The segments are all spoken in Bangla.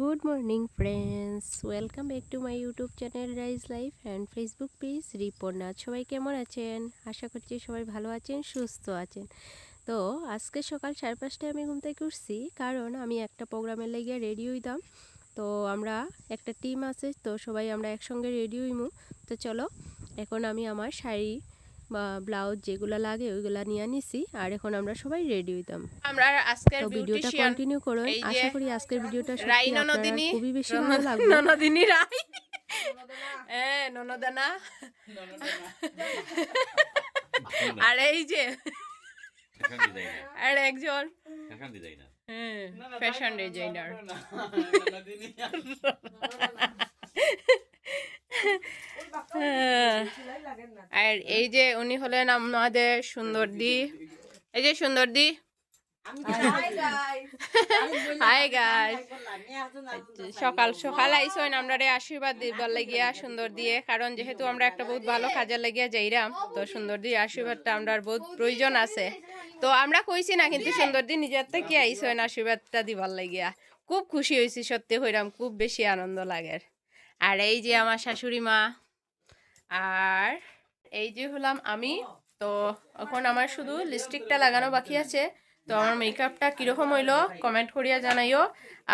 Good morning friends welcome back to my YouTube channel rise life and Facebook page রিপোর্টনা সবাই কেমন আছেন? আশা করছি সবাই ভালো আছেন, সুস্থ আছেন। তো আজকে সকাল সাড়ে পাঁচটায় আমি ঘুম থেকে উঠছি, কারণ আমি একটা প্রোগ্রামের লেগে রেডি হইতাম। তো আমরা একটা টিম আছে, তো সবাই আমরা একসঙ্গে রেডি হইমু। তো চলো, এখন আমি আমার শাড়ি ব্লাউজ যেগুলো লাগে ওইগুলো নিয়ে নিছি আর এখন আমরা সবাই রেডি হইতাম। আমরা আজকের ভিডিওটা কন্টিনিউ করুন আশা করি আজকের ভিডিওটা সত্যি রাই আপনারা ননদিনী খুবই বেশি ভালো লাগবে। ননদিনী রাই। হ্যাঁ ননদানা। আর এই যে আর একজন। ফ্যাশন ডিজাইনার হ্যাঁ ফ্যাশন ডিজাইনার আর এই যে উনি হলেন আমাদের সুন্দর দি এই যে সুন্দর দি হাই সকাল সকাল আইসেন আমরা রে আশীর্বাদ দিবার লাগিয়া সুন্দর দিয়ে কারণ যেহেতু আমরা একটা বহুত ভালো কাজের লাগিয়া যাইরাম তো সুন্দর দিয়ে আশীর্বাদটা আমরা বহুত প্রয়োজন আছে। তো আমরা কইছি না কিন্তু সুন্দর দি নিজের থেকে আইসেন আশীর্বাদটা দিবার লাগিয়া। খুব খুশি হয়েছি সত্যি হইরাম খুব বেশি আনন্দ লাগে। আর এই যে আমার শাশুড়ি মা আর এই যে হলাম আমি, তো এখন আমার শুধু লিপস্টিকটা লাগানো বাকি আছে। তো আমার মেকআপটা কীরকম হইল কমেন্ট করিয়া জানাইও।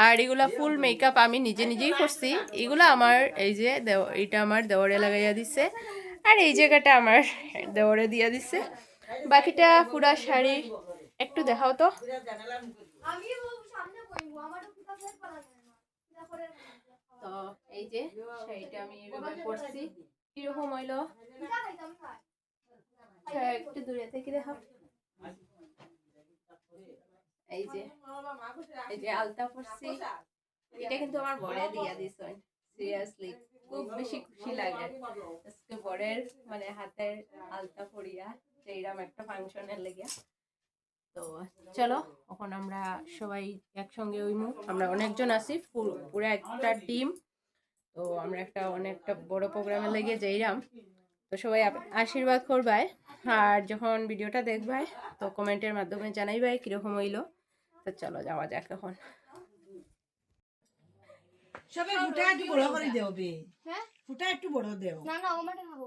আর এগুলা ফুল মেকআপ আমি নিজে নিজেই করছি। এগুলো আমার, এই যে দেও, এইটা আমার দেওয়ারে লাগাইয়া দিছে। আর এই জায়গাটা আমার দেওয়ারে দিয়া দিছে। বাকিটা পুরা শাড়ি, একটু দেখাও তো। তো এই যে শাড়িটা আমি এভাবে পরছি। কীরকম হইল? হ্যাঁ, একটু দূরে থেকে দেখাও এই যে এই যে আলতা এটা কিন্তু আমার বড়ে দিয়া সিরিয়াসলি খুব বেশি খুশি লাগে। আজকে বরের মানে হাতের আলতা পরিয়া যে এরকম একটা ফাংশনের লেগে। তো চলো এখন আমরা সবাই একসঙ্গে হইমু আমরা অনেকজন আছি পুরো একটা টিম। তো আমরা একটা অনেকটা বড় প্রোগ্রামে লেগে যাইরাম তো সবাই আশীর্বাদ করবাই। আর যখন ভিডিওটা দেখবাই তো কমেন্টের মাধ্যমে জানাইবাই কীরকম হইল। তো চলো যাওয়া যাক এখন। সবে ফুটা একটু বড় করে দেও বে। হ্যাঁ? ফুটা একটু বড় দেও। না না আমারটা খাব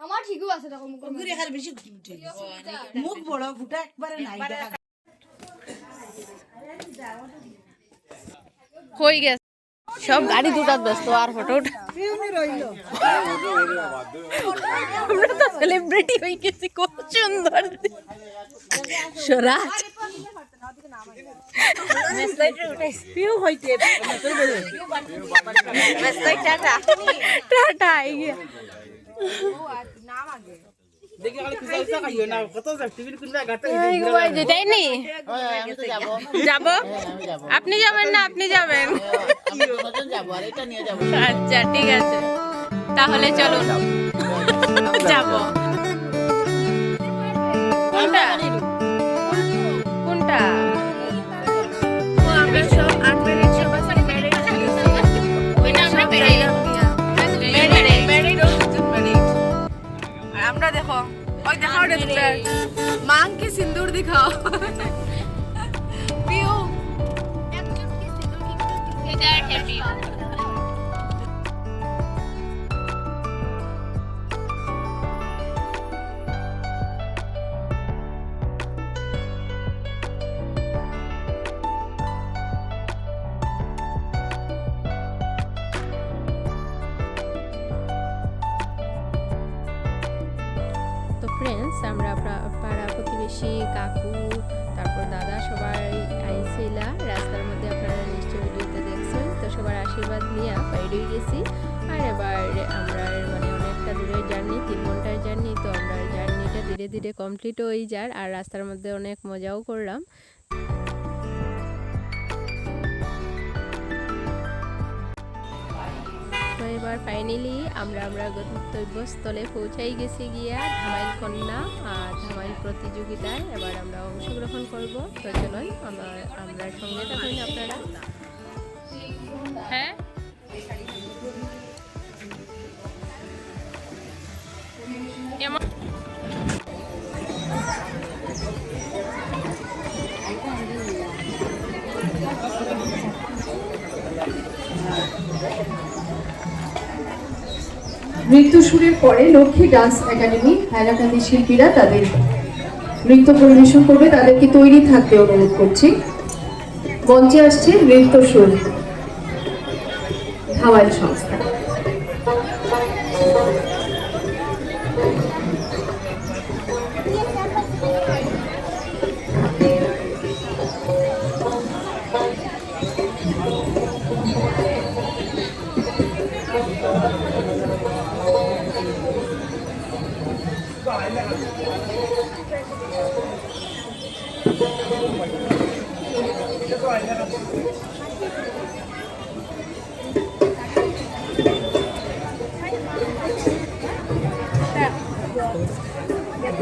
আমার ঠিকই আছে তখন মুখ ওগুলি এখানে বেশি মুখ বড় ফুটা একবারে নাই কই গেছে। সব গাড়ি দুটাত ব্যস্ত আর ফটো রইল আমরা তো সেলিব্রিটি হয়ে গেছি খুব সুন্দর সরাজ পিউ হইতে টাটা টাটা আপনি যাবেন না আপনি যাবেন। আচ্ছা ঠিক আছে। তাহলে চলুন যাব। দেখো ওই দেখাও মাংকে সিন্দুর দিখাও। পাড়া প্রতিবেশী, কাকু, তারপর দাদা সবাই আইসিলা রাস্তার মধ্যে আপনারা নিশ্চয়ই ভিডিওতে দেখছেন। তো সবার আশীর্বাদ নিয়ে বাইরে গেছি। আর এবার আমরা মানে অনেকটা দূরের জার্নি, তিন ঘণ্টার জার্নি। তো আমরা জার্নিটা ধীরে ধীরে কমপ্লিট হয়ে যার। আর রাস্তার মধ্যে অনেক মজাও করলাম। এবার ফাইনালি আমরা আমরা গন্তব্যস্থলে পৌঁছাই গেছি গিয়া ধামাইল কন্যা আর ধামাইল প্রতিযোগিতায়। এবার আমরা অংশগ্রহণ করব। তো চলুন, আমার আমরা সঙ্গে থাকুন আপনারা। হ্যাঁ? কেমন? নৃত্য সুরের পরে লক্ষ্মী ডান্স একাডেমি হায়রাকান্দি শিল্পীরা তাদের নৃত্য পরিবেশন করবে, তাদেরকে তৈরি থাকতে অনুরোধ করছি। মঞ্চে আসছে নৃত্য সুর ধাওয়াল সংস্থা।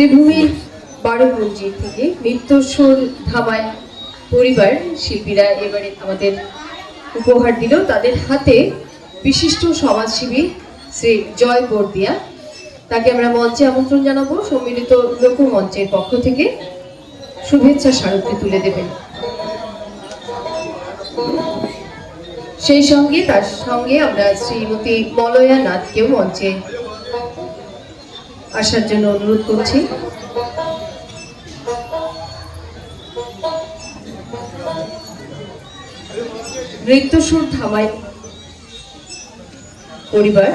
শ্রীভূমির বারোপুঞ্জি থেকে নৃত্যস্বর ধামায় পরিবার শিল্পীরা এবারে আমাদের উপহার দিল। তাদের হাতে বিশিষ্ট সমাজসেবী শ্রী জয় বর্দিয়া। তাকে আমরা মঞ্চে আমন্ত্রণ জানাব। সম্মিলিত লোকমঞ্চের পক্ষ থেকে শুভেচ্ছা স্মারকটি তুলে দেবেন। সেই সঙ্গে, তার সঙ্গে আমরা শ্রীমতী মলয়া নাথকেও মঞ্চে আসার জন্য অনুরোধ করছি। নৃত্যসুর ধামাই পরিবার,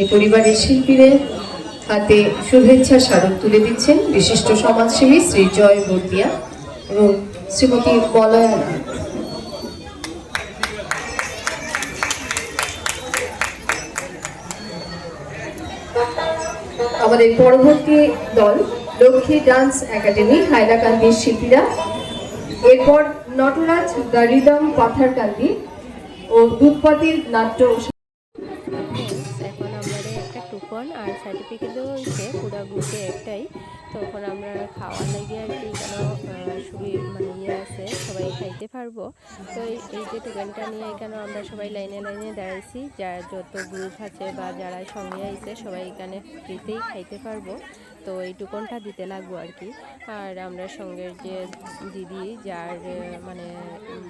এই পরিবারের শিল্পীদের হাতে শুভেচ্ছা স্মারক তুলে দিচ্ছেন বিশিষ্ট সমাজসেবী শ্রী জয় বর্দিয়া এবং শ্রীমতী মলয়া আমাদের পরবর্তী দল, লক্ষ্মী ডান্স একাডেমি হায়রাকান্দির শিল্পীরা। এরপর নটরাজ, দ্য রিদম পাথারকান্দি ও দুধপাতির নাট্য আর সার্টিফিকেটও হয়েছে, পুরা গ্রুপে একটাই। তখন আমরা খাওয়ার লাগে আর কি, কেন সবই মানে ইয়ে আছে, সবাই খাইতে পারব। তো এই এই যে টোকেনটা নিয়ে কেন আমরা সবাই লাইনে লাইনে দাঁড়াইছি যার যত গ্রুপ আছে বা যারা সঙ্গে আইছে, সবাই এখানে ফ্রিতেই খাইতে পারব। তো এই টুকনটা দিতে লাগবো আর কি। আর আমরা সঙ্গের যে দিদি, যার মানে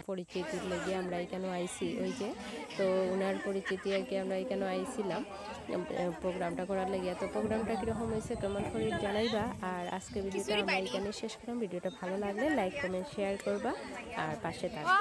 পরিচিতির লেগে আমরা এখানে আইছি ওই যে। তো ওনার পরিচিতি আর কি আমরা এখানে আইছিলাম। প্রোগ্রামটা করার লেগে। তো প্রোগ্রামটা কীরকম হয়েছে কেমন করে জানাইবা? আর আজকে ভিডিওটা আমরা এখানে শেষ করলাম। ভিডিওটা ভালো লাগলে লাইক, কমেন্ট, শেয়ার করবা। আর পাশে থাকবা।